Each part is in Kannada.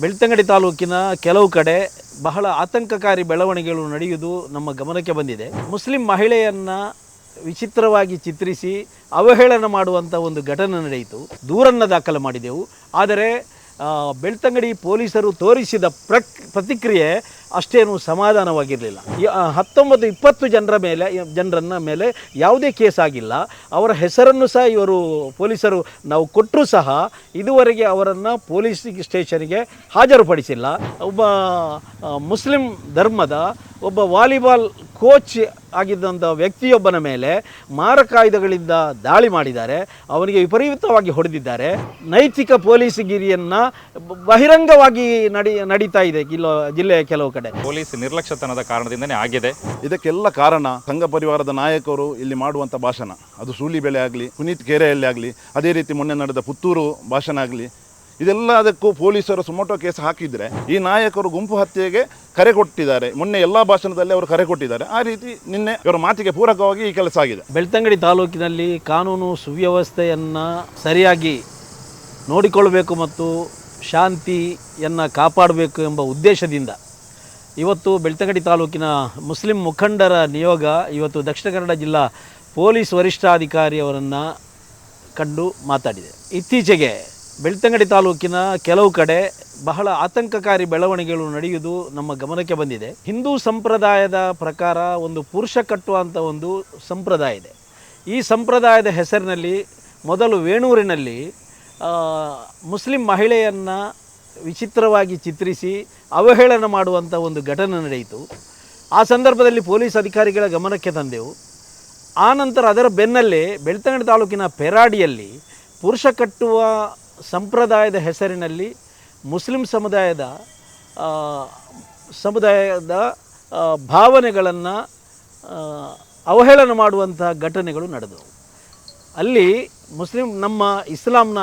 ಬೆಳ್ತಂಗಡಿ ತಾಲೂಕಿನ ಕೆಲವು ಕಡೆ ಬಹಳ ಆತಂಕಕಾರಿ ಬೆಳವಣಿಗೆಗಳು ನಡೆಯುವುದು ನಮ್ಮ ಗಮನಕ್ಕೆ ಬಂದಿದೆ. ಮುಸ್ಲಿಂ ಮಹಿಳೆಯನ್ನು ವಿಚಿತ್ರವಾಗಿ ಚಿತ್ರಿಸಿ ಅವಹೇಳನ ಮಾಡುವಂಥ ಒಂದು ಘಟನೆ ನಡೆಯಿತು. ದೂರನ್ನು ದಾಖಲು ಮಾಡಿದೆವು. ಆದರೆ ಬೆಳ್ತಂಗಡಿ ಪೊಲೀಸರು ತೋರಿಸಿದ ಪ್ರಕ್, ಪ್ರತಿಕ್ರಿಯೆ ಅಷ್ಟೇನು ಸಮಾಧಾನವಾಗಿರಲಿಲ್ಲ. ಹತ್ತೊಂಬತ್ತು ಇಪ್ಪತ್ತು ಜನರ ಮೇಲೆ ಜನರನ್ನ ಮೇಲೆ ಯಾವುದೇ ಕೇಸ್ ಆಗಿಲ್ಲ. ಅವರ ಹೆಸರನ್ನು ಸಹ ಇವರು ಪೊಲೀಸರು ನಾವು ಕೊಟ್ಟರೂ ಸಹ ಇದುವರೆಗೆ ಅವರನ್ನು ಪೊಲೀಸ್ ಸ್ಟೇಷನ್ಗೆ ಹಾಜರುಪಡಿಸಿಲ್ಲ. ಒಬ್ಬ ಮುಸ್ಲಿಂ ಧರ್ಮದ ಒಬ್ಬ ವಾಲಿಬಾಲ್ ಕೋಚ್ ಆಗಿದ್ದಂಥ ವ್ಯಕ್ತಿಯೊಬ್ಬನ ಮೇಲೆ ಮಾರಕಾಯುಧಗಳಿಂದ ದಾಳಿ ಮಾಡಿದ್ದಾರೆ. ಅವನಿಗೆ ವಿಪರೀತವಾಗಿ ಹೊಡೆದಿದ್ದಾರೆ. ನೈತಿಕ ಪೊಲೀಸ್ಗಿರಿಯನ್ನು ಬಹಿರಂಗವಾಗಿ ನಡಿ ನಡೀತಾ ಇದೆ ಇಲ್ಲೋ ಜಿಲ್ಲೆಯ ಕೆಲವು ಕಡೆ. ಪೊಲೀಸ್ ನಿರ್ಲಕ್ಷ್ಯತನದ ಕಾರಣದಿಂದನೇ ಆಗಿದೆ. ಇದಕ್ಕೆಲ್ಲ ಕಾರಣ ಸಂಘ ಪರಿವಾರದ ನಾಯಕರು ಇಲ್ಲಿ ಮಾಡುವಂಥ ಭಾಷಣ. ಅದು ಸೂಲಿಬೆಲೆ ಆಗಲಿ ಪುನೀತ್ ಕೆರೆಯಲ್ಲಿ ಆಗಲಿ ಅದೇ ರೀತಿ ಮೊನ್ನೆ ನಡೆದ ಪುತ್ತೂರು ಭಾಷಣ ಆಗಲಿ ಇದೆಲ್ಲದಕ್ಕೂ ಪೊಲೀಸರು ಸುಮೋಟೋ ಕೇಸ್ ಹಾಕಿದರೆ ಈ ನಾಯಕರು ಗುಂಪು ಹತ್ಯೆಗೆ ಕರೆ ಕೊಟ್ಟಿದ್ದಾರೆ. ಮೊನ್ನೆ ಎಲ್ಲ ಭಾಷಣದಲ್ಲಿ ಅವರು ಕರೆ ಕೊಟ್ಟಿದ್ದಾರೆ. ಆ ರೀತಿ ನಿನ್ನೆ ಇವರ ಮಾತಿಗೆ ಪೂರಕವಾಗಿ ಈ ಕೆಲಸ ಆಗಿದೆ. ಬೆಳ್ತಂಗಡಿ ತಾಲೂಕಿನಲ್ಲಿ ಕಾನೂನು ಸುವ್ಯವಸ್ಥೆಯನ್ನು ಸರಿಯಾಗಿ ನೋಡಿಕೊಳ್ಳಬೇಕು ಮತ್ತು ಶಾಂತಿಯನ್ನು ಕಾಪಾಡಬೇಕು ಎಂಬ ಉದ್ದೇಶದಿಂದ ಇವತ್ತು ಬೆಳ್ತಂಗಡಿ ತಾಲೂಕಿನ ಮುಸ್ಲಿಂ ಮುಖಂಡರ ನಿಯೋಗ ಇವತ್ತು ದಕ್ಷಿಣ ಕನ್ನಡ ಜಿಲ್ಲಾ ಪೊಲೀಸ್ ವರಿಷ್ಠಾಧಿಕಾರಿಯವರನ್ನು ಕಂಡು ಮಾತಾಡಿದೆ. ಇತ್ತೀಚೆಗೆ ಬೆಳ್ತಂಗಡಿ ತಾಲೂಕಿನ ಕೆಲವು ಕಡೆ ಬಹಳ ಆತಂಕಕಾರಿ ಬೆಳವಣಿಗೆಗಳು ನಡೆಯುವುದು ನಮ್ಮ ಗಮನಕ್ಕೆ ಬಂದಿದೆ. ಹಿಂದೂ ಸಂಪ್ರದಾಯದ ಪ್ರಕಾರ ಒಂದು ಪುರುಷ ಕಟ್ಟುವಂಥ ಒಂದು ಸಂಪ್ರದಾಯ ಇದೆ. ಈ ಸಂಪ್ರದಾಯದ ಹೆಸರಿನಲ್ಲಿ ಮೊದಲು ವೇಣೂರಿನಲ್ಲಿ ಮುಸ್ಲಿಂ ಮಹಿಳೆಯನ್ನು ವಿಚಿತ್ರವಾಗಿ ಚಿತ್ರಿಸಿ ಅವಹೇಳನ ಮಾಡುವಂಥ ಒಂದು ಘಟನೆ ನಡೆಯಿತು. ಆ ಸಂದರ್ಭದಲ್ಲಿ ಪೊಲೀಸ್ ಅಧಿಕಾರಿಗಳ ಗಮನಕ್ಕೆ ತಂದೆವು. ಆನಂತರ ನಂತರ ಅದರ ಬೆನ್ನಲ್ಲೇ ಬೆಳ್ತಂಗಡಿ ತಾಲೂಕಿನ ಪೆರಾಡಿಯಲ್ಲಿ ಪುರುಷ ಕಟ್ಟುವ ಸಂಪ್ರದಾಯದ ಹೆಸರಿನಲ್ಲಿ ಮುಸ್ಲಿಂ ಸಮುದಾಯದ ಸಮುದಾಯದ ಭಾವನೆಗಳನ್ನು ಅವಹೇಳನ ಮಾಡುವಂಥ ಘಟನೆಗಳು ನಡೆದವು. ಅಲ್ಲಿ ಮುಸ್ಲಿಂ ನಮ್ಮ ಇಸ್ಲಾಂನ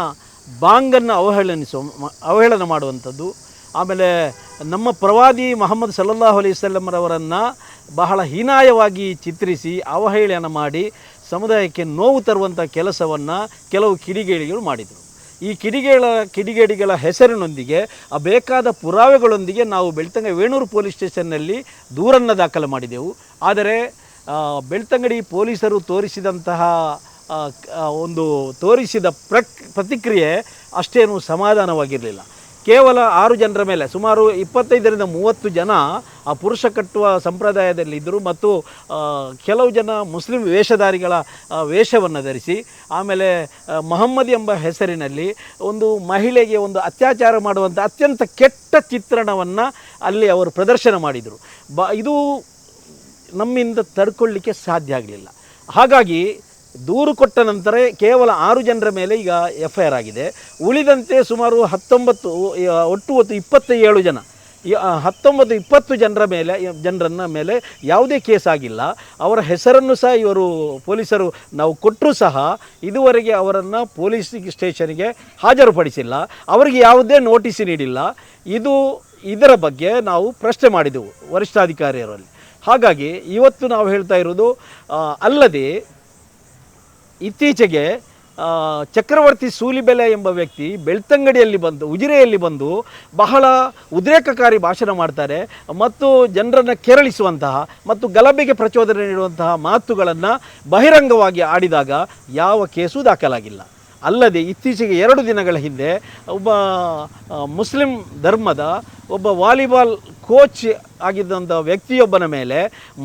ಬಾಂಗನ್ನು ಅವಹೇಳನಿಸುವ ಮ- ಅವಹೇಳನ ಮಾಡುವಂಥದ್ದು. ಆಮೇಲೆ ನಮ್ಮ ಪ್ರವಾದಿ ಮೊಹಮ್ಮದ್ ಸಲ್ಲಲ್ಲಾಹು ಅಲೈಹಿ ವಸಲ್ಲಮರವರನ್ನು ಬಹಳ ಹೀನಾಯವಾಗಿ ಚಿತ್ರಿಸಿ, ಅವಹೇಳನ ಮಾಡಿ, ಸಮುದಾಯಕ್ಕೆ ನೋವು ತರುವಂಥ ಕೆಲಸವನ್ನು ಕೆಲವು ಕಿಡಿಗೇಡಿಗಳು ಮಾಡಿದರು. ಈ ಕಿಡಿಗೇಳ, ಕಿಡಿಗೇಡಿಗಳ ಹೆಸರಿನೊಂದಿಗೆ, ಆ ಬೇಕಾದ ಪುರಾವೆಗಳೊಂದಿಗೆ ನಾವು ಬೆಳ್ತಂಗ ವೇಣೂರು ಪೊಲೀಸ್ ಸ್ಟೇಷನ್ನಲ್ಲಿ ದೂರನ್ನು ದಾಖಲು ಮಾಡಿದೆವು. ಆದರೆ ಬೆಳ್ತಂಗಡಿ ಪೊಲೀಸರು ತೋರಿಸಿದಂತಹ ಒಂದು ತೋರಿಸಿದ ಪ್ರಕ್, ಪ್ರತಿಕ್ರಿಯೆ ಅಷ್ಟೇನು ಸಮಾಧಾನವಾಗಿರಲಿಲ್ಲ. ಕೇವಲ ಆರು ಜನರ ಮೇಲೆ ಸುಮಾರು ಇಪ್ಪತ್ತೈದರಿಂದ ಮೂವತ್ತು ಜನ ಆ ಪುರುಷ ಕಟ್ಟುವ ಸಂಪ್ರದಾಯದಲ್ಲಿದ್ದರು ಮತ್ತು ಕೆಲವು ಜನ ಮುಸ್ಲಿಂ ವೇಷಧಾರಿಗಳ ವೇಷವನ್ನು ಧರಿಸಿ, ಆಮೇಲೆ ಮಹಮ್ಮದ್ ಎಂಬ ಹೆಸರಿನಲ್ಲಿ ಒಂದು ಮಹಿಳೆಗೆ ಒಂದು ಅತ್ಯಾಚಾರ ಮಾಡುವಂಥ ಅತ್ಯಂತ ಕೆಟ್ಟ ಚಿತ್ರಣವನ್ನು ಅಲ್ಲಿ ಅವರು ಪ್ರದರ್ಶನ ಮಾಡಿದರು. ಬ, ಇದು ನಮ್ಮಿಂದ ತಡ್ಕೊಳ್ಳಿಕ್ಕೆ ಸಾಧ್ಯ ಆಗಲಿಲ್ಲ. ಹಾಗಾಗಿ ದೂರು ಕೊಟ್ಟ ನಂತರ ಕೇವಲ ಆರು ಜನರ ಮೇಲೆ ಈಗ ಎಫ್ ಐ ಆರ್ ಆಗಿದೆ. ಉಳಿದಂತೆ ಸುಮಾರು ಹತ್ತೊಂಬತ್ತು ಒಟ್ಟು ಒಟ್ಟು ಇಪ್ಪತ್ತೇಳು ಜನ. ಹತ್ತೊಂಬತ್ತು, ಇಪ್ಪತ್ತು ಜನರ ಮೇಲೆ ಜನರನ್ನ ಮೇಲೆ ಯಾವುದೇ ಕೇಸ್ ಆಗಿಲ್ಲ. ಅವರ ಹೆಸರನ್ನು ಸಹ ಇವರು ಪೊಲೀಸರು ನಾವು ಕೊಟ್ಟರೂ ಸಹ ಇದುವರೆಗೆ ಅವರನ್ನು ಪೊಲೀಸ್ ಸ್ಟೇಷನ್ಗೆ ಹಾಜರುಪಡಿಸಿಲ್ಲ. ಅವರಿಗೆ ಯಾವುದೇ ನೋಟಿಸ್ ನೀಡಿಲ್ಲ. ಇದು, ಇದರ ಬಗ್ಗೆ ನಾವು ಪ್ರಶ್ನೆ ಮಾಡಿದೆವು ವರಿಷ್ಠಾಧಿಕಾರಿಯರಲ್ಲಿ. ಹಾಗಾಗಿ ಇವತ್ತು ನಾವು ಹೇಳ್ತಾ ಇರೋದು ಅಲ್ಲದೆ ಇತ್ತೀಚೆಗೆ ಚಕ್ರವರ್ತಿ ಸೂಲಿಬೆಲೆ ಎಂಬ ವ್ಯಕ್ತಿ ಬೆಳ್ತಂಗಡಿಯಲ್ಲಿ ಬಂದು, ಉಜಿರೆಯಲ್ಲಿ ಬಂದು ಬಹಳ ಉದ್ರೇಕಕಾರಿ ಭಾಷಣ ಮಾಡ್ತಾರೆ ಮತ್ತು ಜನರನ್ನು ಕೆರಳಿಸುವಂತಹ ಮತ್ತು ಗಲಭೆಗೆ ಪ್ರಚೋದನೆ ನೀಡುವಂತಹ ಮಾತುಗಳನ್ನು ಬಹಿರಂಗವಾಗಿ ಆಡಿದಾಗ ಯಾವ ಕೇಸು ದಾಖಲಾಗಿಲ್ಲ. ಅಲ್ಲದೆ ಇತ್ತೀಚೆಗೆ ಎರಡು ದಿನಗಳ ಹಿಂದೆ ಒಬ್ಬ ಮುಸ್ಲಿಂ ಧರ್ಮದ ಒಬ್ಬ ವಾಲಿಬಾಲ್ ಕೋಚ್ ಆಗಿದ್ದಂಥ ವ್ಯಕ್ತಿಯೊಬ್ಬನ ಮೇಲೆ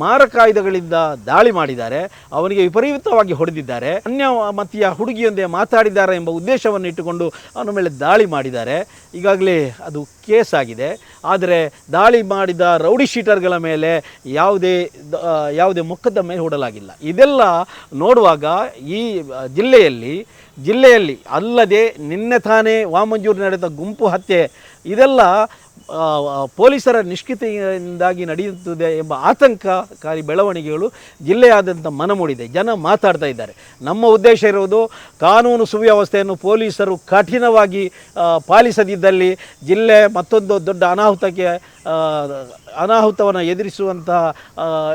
ಮಾರಕಾಯುಧಗಳಿಂದ ದಾಳಿ ಮಾಡಿದ್ದಾರೆ. ಅವನಿಗೆ ವಿಪರೀತವಾಗಿ ಹೊಡೆದಿದ್ದಾರೆ. ಅನ್ಯ ಮತೀಯ ಹುಡುಗಿಯೊಂದೇ ಮಾತಾಡಿದ್ದಾರೆ ಎಂಬ ಉದ್ದೇಶವನ್ನು ಇಟ್ಟುಕೊಂಡು ಅವನ ಮೇಲೆ ದಾಳಿ ಮಾಡಿದ್ದಾರೆ. ಈಗಾಗಲೇ ಅದು ಕೇಸ್ ಆಗಿದೆ. ಆದರೆ ದಾಳಿ ಮಾಡಿದ ರೌಡಿ ಶೀಟರ್ಗಳ ಮೇಲೆ ಯಾವುದೇ ಯಾವುದೇ ಮೊಕದ್ದಮೆ ಹೂಡಲಾಗಿಲ್ಲ. ಇದೆಲ್ಲ ನೋಡುವಾಗ ಈ ಜಿಲ್ಲೆಯಲ್ಲಿ ಜಿಲ್ಲೆಯಲ್ಲಿ ಅಲ್ಲದೆ ನಿನ್ನೆ ತಾನೇ ವಾಮಂಜೂರು ನಡೆದ ಗುಂಪು ಹತ್ಯೆ, ಇದೆಲ್ಲ ಪೊಲೀಸರ ನಿಷ್ಕ್ರಿಯತೆಯಿಂದಾಗಿ ನಡೆಯುತ್ತದೆ ಎಂಬ ಆತಂಕಕಾರಿ ಬೆಳವಣಿಗೆಗಳು ಜಿಲ್ಲೆಯಾದ್ಯಂತ ಮನಮೂಡಿದೆ. ಜನ ಮಾತಾಡ್ತಾ ಇದ್ದಾರೆ. ನಮ್ಮ ಉದ್ದೇಶ ಇರುವುದು ಕಾನೂನು ಸುವ್ಯವಸ್ಥೆಯನ್ನು ಪೊಲೀಸರು ಕಠಿಣವಾಗಿ ಪಾಲಿಸದಿದ್ದಲ್ಲಿ ಜಿಲ್ಲೆ ಮತ್ತೊಂದು ದೊಡ್ಡ ಅನಾಹುತಕ್ಕೆ ಅನಾಹುತವನ್ನು ಎದುರಿಸುವಂತಹ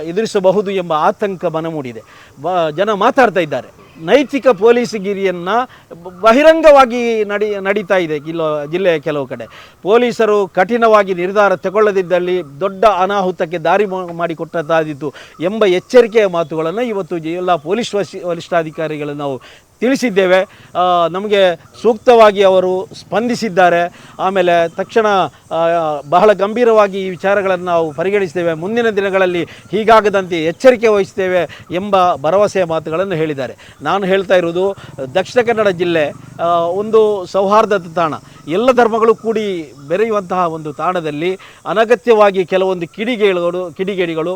ಎದುರಿಸಬಹುದು ಎಂಬ ಆತಂಕ ಮನಮೂಡಿದೆ. ಬ, ಜನ ಮಾತಾಡ್ತಾ ಇದ್ದಾರೆ. ನೈತಿಕ ಪೊಲೀಸ್ಗಿರಿಯನ್ನು ಬಹಿರಂಗವಾಗಿ ನಡಿ, ನಡೀತಾ ಇದೆ ಜಿಲ್ಲೋ ಜಿಲ್ಲೆಯ ಕೆಲವು ಕಡೆ. ಪೊಲೀಸರು ಕಠಿಣವಾಗಿ ನಿರ್ಧಾರ ತಗೊಳ್ಳದಿದ್ದಲ್ಲಿ ದೊಡ್ಡ ಅನಾಹುತಕ್ಕೆ ದಾರಿ ಮಾಡಿಕೊಟ್ಟದಾದೀತು ಎಂಬ ಎಚ್ಚರಿಕೆಯ ಮಾತುಗಳನ್ನು ಇವತ್ತು ಜಿಲ್ಲಾ ಪೊಲೀಸ್ ವರಿಷ್ಠಾಧಿಕಾರಿಗಳು ನಾವು ತಿಳಿಸಿದ್ದೇವೆ. ನಮಗೆ ಸೂಕ್ತವಾಗಿ ಅವರು ಸ್ಪಂದಿಸಿದ್ದಾರೆ. ಆಮೇಲೆ ತಕ್ಷಣ ಬಹಳ ಗಂಭೀರವಾಗಿ ಈ ವಿಚಾರಗಳನ್ನು ನಾವು ಪರಿಗಣಿಸ್ತೇವೆ ಮುಂದಿನ ದಿನಗಳಲ್ಲಿ ಹೀಗಾಗದಂತೆ ಎಚ್ಚರಿಕೆ ವಹಿಸ್ತೇವೆ ಎಂಬ ಭರವಸೆಯ ಮಾತುಗಳನ್ನು ಹೇಳಿದ್ದಾರೆ. ನಾನು ಹೇಳ್ತಾ ಇರುವುದು ದಕ್ಷಿಣ ಕನ್ನಡ ಜಿಲ್ಲೆ ಒಂದು ಸೌಹಾರ್ದದ ತಾಣ. ಎಲ್ಲ ಧರ್ಮಗಳು ಕೂಡಿ ಬೆರೆಯುವಂತಹ ಒಂದು ತಾಣದಲ್ಲಿ ಅನಗತ್ಯವಾಗಿ ಕೆಲವೊಂದು ಕಿಡಿಗೇಳುಗಳು, ಕಿಡಿಗೇಡಿಗಳು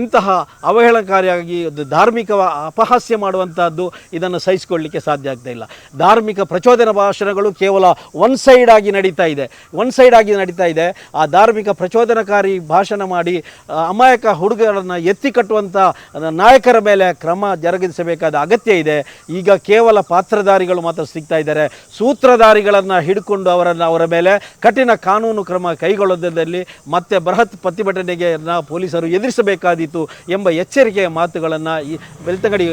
ಇಂತಹ ಅವಹೇಳನಕಾರಿಯಾಗಿ ಒಂದು ಧಾರ್ಮಿಕ ಅಪಹಾಸ್ಯ ಮಾಡುವಂತಹದ್ದು ಇದನ್ನು ಸಹಿಸಿಕೊಳ್ಳಲಿಕ್ಕೆ ಸಾಧ್ಯ ಆಗ್ತಾ ಇಲ್ಲ. ಧಾರ್ಮಿಕ ಪ್ರಚೋದನ ಭಾಷಣಗಳು ಕೇವಲ ಒನ್ ಸೈಡ್ ಆಗಿ ನಡೀತಾ ಇದೆ. ಒನ್ ಸೈಡ್ ಆಗಿ ನಡೀತಾ ಇದೆ. ಆ ಧಾರ್ಮಿಕ ಪ್ರಚೋದನಕಾರಿ ಭಾಷಣ ಮಾಡಿ ಅಮಾಯಕ ಹುಡುಗರನ್ನು ಎತ್ತಿ ಕಟ್ಟುವಂಥ ನಾಯಕರ ಮೇಲೆ ಕ್ರಮ ಜರುಗಿಸಬೇಕಾದ ಅಗತ್ಯ ಇದೆ. ಈಗ ಕೇವಲ ಪಾತ್ರಧಾರಿಗಳು ಮಾತ್ರ ಸಿಗ್ತಾ ಇದ್ದಾರೆ. ಸೂತ್ರಧಾರಿಗಳನ್ನು ಹಿಡ್ಕೊಂಡು ಅವರನ್ನು ಅವರ ಮೇಲೆ ಕಠಿಣ ಕಾನೂನು ಕ್ರಮ ಕೈಗೊಳ್ಳದಿದ್ದಲ್ಲಿ ಮತ್ತೆ ಬೃಹತ್ ಪ್ರತಿಭಟನೆಗೆ ಪೊಲೀಸರು ಎದುರಿಸಬೇಕಾದೀತು ಎಂಬ ಎಚ್ಚರಿಕೆಯ ಮಾತುಗಳನ್ನು ಈ ಬೆಳ್ತಂಗಡಿ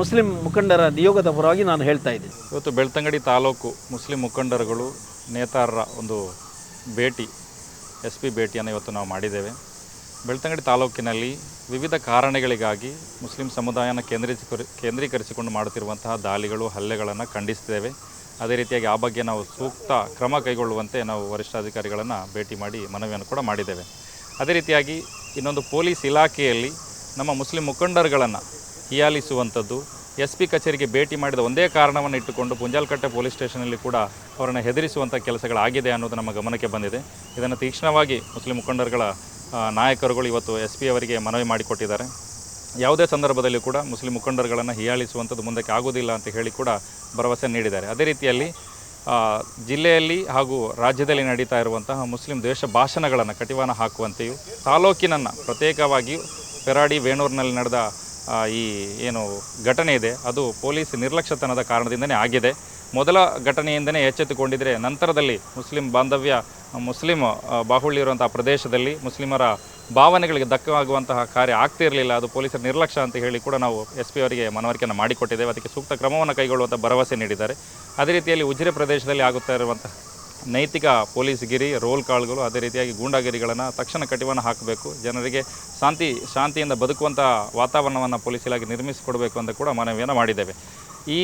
ಮುಸ್ಲಿಂ ಮುಖಂಡರ ನಿಯೋಗದ ಪರವಾಗಿ ನಾನು ಹೇಳ್ತಾ ಇದ್ದೀನಿ. ಇವತ್ತು ಬೆಳ್ತಂಗಡಿ ತಾಲೂಕು ಮುಸ್ಲಿಂ ಮುಖಂಡರುಗಳು ನೇತಾರರ ಒಂದು ಭೇಟಿ ಎಸ್ ಪಿ ಭೇಟಿಯನ್ನು ಇವತ್ತು ನಾವು ಮಾಡಿದ್ದೇವೆ. ಬೆಳ್ತಂಗಡಿ ತಾಲೂಕಿನಲ್ಲಿ ವಿವಿಧ ಕಾರಣಗಳಿಗಾಗಿ ಮುಸ್ಲಿಂ ಸಮುದಾಯನ ಕೇಂದ್ರೀಕರಿ ಕೇಂದ್ರೀಕರಿಸಿಕೊಂಡು ಮಾಡುತ್ತಿರುವಂತಹ ದಾಳಿಗಳು, ಹಲ್ಲೆಗಳನ್ನು ಖಂಡಿಸ್ತೇವೆ ಅದೇ ರೀತಿಯಾಗಿ ಆ ಬಗ್ಗೆ ನಾವು ಸೂಕ್ತ ಕ್ರಮ ಕೈಗೊಳ್ಳುವಂತೆ ನಾವು ವರಿಷ್ಠಾಧಿಕಾರಿಗಳನ್ನು ಭೇಟಿ ಮಾಡಿ ಮನವಿಯನ್ನು ಕೂಡ ಮಾಡಿದ್ದೇವೆ. ಅದೇ ರೀತಿಯಾಗಿ ಇನ್ನೊಂದು ಪೊಲೀಸ್ ಇಲಾಖೆಯಲ್ಲಿ ನಮ್ಮ ಮುಸ್ಲಿಂ ಮುಖಂಡರುಗಳನ್ನು ಹೀಯಾಲಿಸುವಂಥದ್ದು ಎಸ್ ಪಿ ಕಚೇರಿಗೆ ಭೇಟಿ ಮಾಡಿದ ಒಂದೇ ಕಾರಣವನ್ನು ಇಟ್ಟುಕೊಂಡು ಪುಂಜಾಲ್ಕಟ್ಟೆ ಪೊಲೀಸ್ ಸ್ಟೇಷನಲ್ಲಿ ಕೂಡ ಅವರನ್ನು ಹೆದರಿಸುವಂಥ ಕೆಲಸಗಳಾಗಿದೆ ಅನ್ನೋದು ನಮ್ಮ ಗಮನಕ್ಕೆ ಬಂದಿದೆ. ಇದನ್ನು ತೀಕ್ಷ್ಣವಾಗಿ ಮುಸ್ಲಿಂ ಮುಖಂಡರುಗಳ ನಾಯಕರುಗಳು ಇವತ್ತು ಎಸ್ ಪಿ ಅವರಿಗೆ ಮನವಿ ಮಾಡಿಕೊಟ್ಟಿದ್ದಾರೆ. ಯಾವುದೇ ಸಂದರ್ಭದಲ್ಲಿ ಕೂಡ ಮುಸ್ಲಿಂ ಮುಖಂಡರುಗಳನ್ನು ಹೀಯಾಳಿಸುವಂಥದ್ದು ಮುಂದಕ್ಕೆ ಆಗೋದಿಲ್ಲ ಅಂತ ಹೇಳಿ ಕೂಡ ಭರವಸೆ ನೀಡಿದ್ದಾರೆ. ಅದೇ ರೀತಿಯಲ್ಲಿ ಜಿಲ್ಲೆಯಲ್ಲಿ ಹಾಗೂ ರಾಜ್ಯದಲ್ಲಿ ನಡೀತಾ ಇರುವಂತಹ ಮುಸ್ಲಿಂ ದ್ವೇಷ ಭಾಷಣಗಳನ್ನು ಕಟಿವಾನ ಹಾಕುವಂತೆಯೂ, ತಾಲೂಕಿನನ್ನು ಪ್ರತ್ಯೇಕವಾಗಿಯೂ ಪೆರಾಡಿ ವೇಣೂರಿನಲ್ಲಿ ನಡೆದ ಈ ಏನು ಘಟನೆ ಇದೆ, ಅದು ಪೊಲೀಸ್ ನಿರ್ಲಕ್ಷ್ಯತನದ ಕಾರಣದಿಂದನೇ ಆಗಿದೆ. ಮೊದಲ ಘಟನೆಯಿಂದನೇ ಎಚ್ಚೆತ್ತುಕೊಂಡಿದ್ದರೆ ನಂತರದಲ್ಲಿ ಮುಸ್ಲಿಂ ಬಾಂಧವ್ಯ, ಮುಸ್ಲಿಂ ಬಾಹುಳ್ಯ ಇರುವಂಥ ಪ್ರದೇಶದಲ್ಲಿ ಮುಸ್ಲಿಮರ ಭಾವನೆಗಳಿಗೆ ಧಕ್ಕವಾಗುವಂತಹ ಕಾರ್ಯ ಆಗ್ತಿರಲಿಲ್ಲ ಅದು ಪೊಲೀಸರ ನಿರ್ಲಕ್ಷ್ಯ ಅಂತ ಹೇಳಿ ಕೂಡ ನಾವು ಎಸ್ ಪಿ ಅವರಿಗೆ ಮನವರಿಕೆಯನ್ನು ಮಾಡಿಕೊಟ್ಟಿದ್ದೇವೆ. ಅದಕ್ಕೆ ಸೂಕ್ತ ಕ್ರಮವನ್ನು ಕೈಗೊಳ್ಳುವಂಥ ಭರವಸೆ ನೀಡಿದ್ದಾರೆ. ಅದೇ ರೀತಿಯಲ್ಲಿ ಉಜಿರೆ ಪ್ರದೇಶದಲ್ಲಿ ಆಗುತ್ತಾ ಇರುವಂತಹ ನೈತಿಕ ಪೊಲೀಸ್ ಗಿರಿ, ರೋಲ್ ಕಾಳುಗಳು, ಅದೇ ರೀತಿಯಾಗಿ ಗೂಂಡಾಗಿರಿಗಳನ್ನು ತಕ್ಷಣ ಕಟಿವನ್ನು ಹಾಕಬೇಕು. ಜನರಿಗೆ ಶಾಂತಿ, ಶಾಂತಿಯಿಂದ ಬದುಕುವಂಥ ವಾತಾವರಣವನ್ನು ಪೊಲೀಸ್ ಇಲಾಖೆ ನಿರ್ಮಿಸಿಕೊಡಬೇಕು ಅಂತ ಕೂಡ ಮನವಿಯನ್ನು ಮಾಡಿದ್ದೇವೆ. ಈ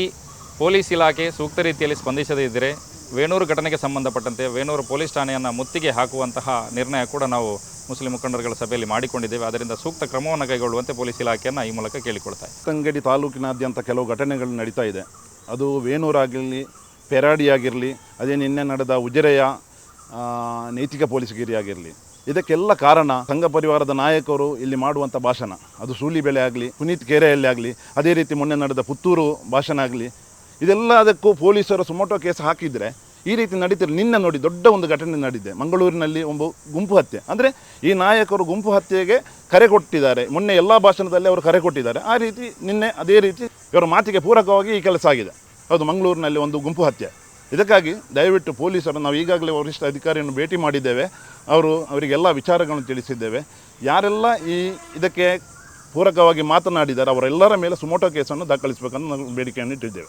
ಪೊಲೀಸ್ ಇಲಾಖೆ ಸೂಕ್ತ ರೀತಿಯಲ್ಲಿ ಸ್ಪಂದಿಸದೇ ಇದ್ದರೆ ವೇಣೂರು ಘಟನೆಗೆ ಸಂಬಂಧಪಟ್ಟಂತೆ ವೇಣೂರು ಪೊಲೀಸ್ ಠಾಣೆಯನ್ನು ಮುತ್ತಿಗೆ ಹಾಕುವಂತಹ ನಿರ್ಣಯ ಕೂಡ ನಾವು ಮುಸ್ಲಿಂ ಮುಖಂಡರುಗಳ ಸಭೆಯಲ್ಲಿ ಮಾಡಿಕೊಂಡಿದ್ದೇವೆ. ಅದರಿಂದ ಸೂಕ್ತ ಕ್ರಮವನ್ನು ಕೈಗೊಳ್ಳುವಂತೆ ಪೊಲೀಸ್ ಇಲಾಖೆಯನ್ನು ಈ ಮೂಲಕ ಕೇಳಿಕೊಳ್ತಾ ಇದೆ. ತಂಗಡಿ ತಾಲೂಕಿನಾದ್ಯಂತ ಕೆಲವು ಘಟನೆಗಳು ನಡೀತಾ ಇದೆ. ಅದು ವೇಣೂರಾಗಿರಲಿ, ಪೆರಾಡಿಯಾಗಿರಲಿ, ಅದೇ ನಿನ್ನೆ ನಡೆದ ಉಜಿರೆಯ ನೈತಿಕ ಪೊಲೀಸ್ಗಿರಿ ಆಗಿರಲಿ ಇದಕ್ಕೆಲ್ಲ ಕಾರಣ ಸಂಘ ಪರಿವಾರದ ನಾಯಕರು ಇಲ್ಲಿ ಮಾಡುವಂಥ ಭಾಷಣ. ಅದು ಸೂಲಿಬೆಳೆ ಆಗಲಿ, ಪುನೀತ್ ಕೆರೆಯಲ್ಲಿ ಆಗಲಿ, ಅದೇ ರೀತಿ ಮೊನ್ನೆ ನಡೆದ ಪುತ್ತೂರು ಭಾಷಣ ಆಗಲಿ ಇದೆಲ್ಲದಕ್ಕೂ ಪೊಲೀಸರು ಸುಮೋಟೋ ಕೇಸ್ ಹಾಕಿದರೆ ಈ ರೀತಿ ನಡೀತಿಲ್ಲ ನಿನ್ನೆ ನೋಡಿ ದೊಡ್ಡ ಒಂದು ಘಟನೆ ನಡೆದಿದೆ. ಮಂಗಳೂರಿನಲ್ಲಿ ಒಂದು ಗುಂಪು ಹತ್ಯೆ. ಅಂದರೆ ಈ ನಾಯಕರು ಗುಂಪು ಹತ್ಯೆಗೆ ಕರೆ ಕೊಟ್ಟಿದ್ದಾರೆ. ಮೊನ್ನೆ ಎಲ್ಲ ಭಾಷಣದಲ್ಲಿ ಅವರು ಕರೆ ಕೊಟ್ಟಿದ್ದಾರೆ. ಆ ರೀತಿ ನಿನ್ನೆ ಅದೇ ರೀತಿ ಇವರ ಮಾತಿಗೆ ಪೂರಕವಾಗಿ ಈ ಕೆಲಸ ಆಗಿದೆ. ಹೌದು, ಮಂಗಳೂರಿನಲ್ಲಿ ಒಂದು ಗುಂಪು ಹತ್ಯೆ. ಇದಕ್ಕಾಗಿ ದಯವಿಟ್ಟು ಪೊಲೀಸರು, ನಾವು ಈಗಾಗಲೇ ವರಿಷ್ಠ ಅಧಿಕಾರಿಯನ್ನು ಭೇಟಿ ಮಾಡಿದ್ದೇವೆ. ಅವರು ಅವರಿಗೆಲ್ಲ ವಿಚಾರಗಳನ್ನು ತಿಳಿಸಿದ್ದೇವೆ. ಯಾರೆಲ್ಲ ಈ ಇದಕ್ಕೆ ಪೂರಕವಾಗಿ ಮಾತನಾಡಿದ್ದಾರೆ, ಅವರೆಲ್ಲರ ಮೇಲೆ ಸುಮೋಟೋ ಕೇಸನ್ನು ದಾಖಲಿಸಬೇಕನ್ನು ನಾವು ಬೇಡಿಕೆಯನ್ನು ಇಟ್ಟಿದ್ದೇವೆ